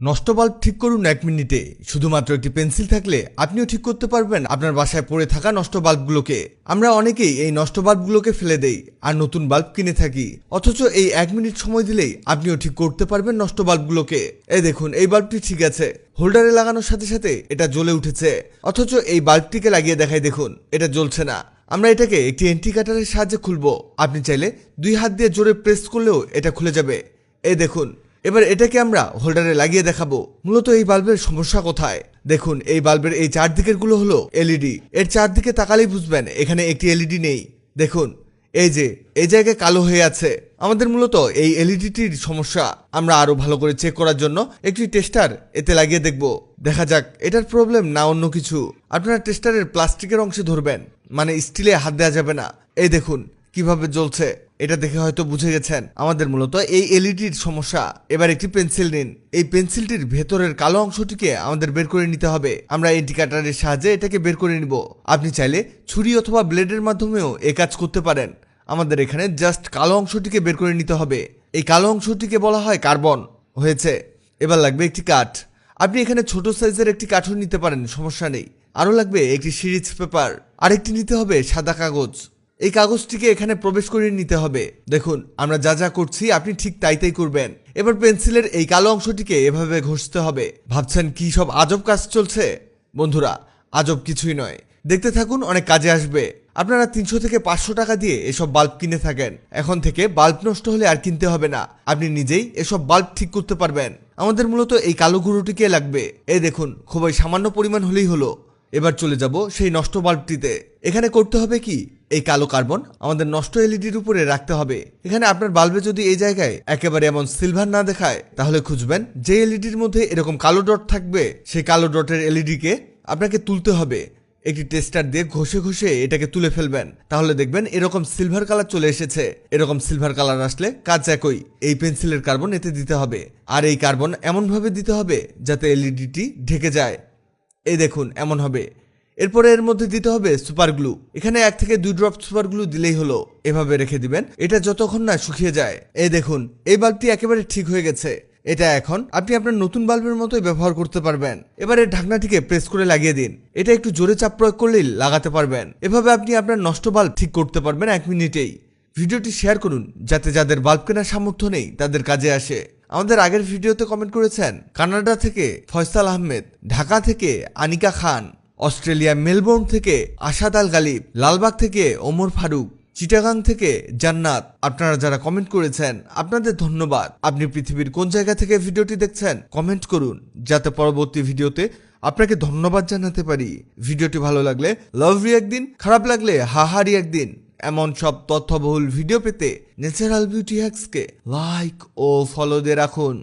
নষ্ট বাল্ব ঠিক করুন এক মিনিটে। শুধুমাত্র একটি পেন্সিল থাকলে আপনিও ঠিক করতে পারবেন আপনার বাসায় পড়ে থাকা নষ্ট বাল্বগুলোকে আমরা অনেকেই এই নষ্ট বাল্বগুলোকে ফেলে দেই আর নতুন বাল্ব কিনে থাকি। অথচ এই এক মিনিট সময় দিলেই আপনিও ঠিক করতে পারবেন নষ্ট বাল্বগুলোকে এ দেখুন, এই বাল্বটি ঠিক আছে। হোল্ডারে লাগানোর সাথে সাথে এটা জ্বলে উঠেছে। অথচ এই বাল্বটিকে লাগিয়ে দেখাই দেখুন, এটা জ্বলছে না। আমরা এটাকে একটি এন্টি কাটারের সাহায্যে খুলবো। আপনি চাইলে দুই হাত দিয়ে জোরে প্রেস করলেও এটা খুলে যাবে। এই দেখুন এবার এটাকে আমরা হোল্ডারে লাগিয়ে দেখাবো। মূলত এই বাল্বের সমস্যা কোথায়? দেখুন, এই বাল্বের এই চারদিকেরগুলো হলো এলইডি। এর চারদিকে তাকালেই বুঝবেন, এখানে একটি এলইডি নেই। দেখুন, এই যে, এই জায়গায় কালো হয়ে আছে। আমাদের মূলত এই এলইডিটির সমস্যা। আমরা আরও ভালো করে চেক করার জন্য একটি টেস্টার এতে লাগিয়ে দেখব। দেখা যাক, এটার প্রবলেম না অন্য কিছু। আপনারা টেস্টারের প্লাস্টিকের অংশে ধরবেন মানে স্টিলে হাত দেওয়া যাবে না। এই দেখুন, কীভাবে জ্বলছে। এটা দেখে হয়তো বুঝে গেছেন। আমাদের মূলত এই এলইডির সমস্যা। এবার একটি পেন্সিল নিন। এই পেন্সিলটির ভেতরের কালো অংশটিকে আমাদের বের করে নিতে হবে। আমরা ইন্ডিকেটারের সাহায্যে এটাকে বের করে নিব। আপনি চাইলে ছুরি অথবা ব্লেডের মাধ্যমেও এ কাজ করতে পারেন। আমাদের এখানে জাস্ট কালো অংশটিকে বের করে নিতে হবে। এই কালো অংশটিকে বলা হয় কার্বন। হয়েছে। এবার লাগবে একটি কাঠ। আপনি এখানে ছোট সাইজের একটি কাঠও নিতে পারেন, সমস্যা নেই। আরও লাগবে একটি সিরিজ পেপার। আরেকটি নিতে হবে সাদা কাগজ। এই কাগজটিকে এখানে প্রবেশ করিয়ে নিতে হবে। দেখুন, আমরা যা যা করছি, আপনি ঠিক তাই তাই করবেন। এবার পেন্সিলের এই কালো অংশটিকে এভাবে ঘষতে হবে। ভাবছেন কি সব আজব কাজ চলছে? বন্ধুরা, আজব কিছুই নয়। দেখতে থাকুন, অনেক কাজে আসবে। আপনারা তিনশো থেকে পাঁচশো টাকা দিয়ে এসব বাল্ব কিনে থাকেন। এখন থেকে বাল্ব নষ্ট হলে আর কিনতে হবে না। আপনি নিজেই এসব বাল্ব ঠিক করতে পারবেন। আমাদের মূলত এই কালো গুঁড়োটিকে লাগবে? এই দেখুন, খুবই সামান্য পরিমাণ হলেই হলো। এবার চলে যাব সেই নষ্ট বাল্বটিতে। এখানে করতে হবে কি? এই কালো কার্বন আমাদের নষ্ট এলইডির উপরে রাখতে হবে। এখানে আপনার বাল্বে যদি এই জায়গায় একেবারে এমন সিলভার না দেখায়, তাহলে খুঁজবেন যে এলইডির মধ্যে এরকম কালো ডট থাকবে, সেই কালো ডটের এলইডিকে আপনাকে তুলতে হবে। একটি টেস্টার দিয়ে ঘষে ঘষে এটাকে তুলে ফেলবেন। তাহলে দেখবেন এরকম সিলভার কালার চলে এসেছে। এরকম সিলভার কালার আসলে কাজ একই। এই পেন্সিলের কার্বন এতে দিতে হবে। আর এই কার্বন এমনভাবে দিতে হবে যাতে এলইডিটি ঢেকে যায়। এই দেখুন, এমন হবে। এরপরে এর মধ্যে দিতে হবে সুপার গ্লু। এখানে এক থেকে দুই ড্রপ সুপার গ্লু দিলেই হলো। এভাবে রেখে দিবেন। এটা যতক্ষণ না শুকিয়ে যায়। এই দেখুন, এই বাল্বটি একেবারে ঠিক হয়ে গেছে। এটা এখন আপনি আপনার নতুন বাল্বের মতোই ব্যবহার করতে পারবেন। এবারে ঢাকনাটিকে প্রেস করে লাগিয়ে দিন। এটা একটু জোরে চাপ প্রয়োগ করলেই লাগাতে পারবেন। এভাবে আপনি আপনার নষ্ট বাল্ব ঠিক করতে পারবেন এক মিনিটেই। ভিডিওটি শেয়ার করুন, যাতে যাদের বাল্ব কেনার সামর্থ্য নেই, তাদের কাজে আসে। আমাদের আগের ভিডিওতে কমেন্ট করেছেন, কানাডা থেকে ফয়সাল আহমেদ, ঢাকা থেকে আনিকা খান। অস্ট্রেলিয়া মেলবোর্ন থেকে আশাদ আল গালিব, লালবাগ থেকে ওমর ফারুক, চিটাগাং থেকে জান্নাত। আপনারা যারা কমেন্ট করেছেন, আপনাদের ধন্যবাদ। আপনি পৃথিবীর কোন জায়গা থেকে ভিডিওটি দেখছেন কমেন্ট করুন, যাতে পরবর্তী ভিডিওতে আপনাকে ধন্যবাদ জানাতে পারি। ভিডিওটি ভালো লাগলে লাভ একদিন খারাপ লাগলে হাহারি একদিন এমন সব তথ্যবহুল ভিডিও পেতে ন্যাচারাল বিউটি হ্যাক্সকে লাইক ও ফলো দিয়ে রাখুন।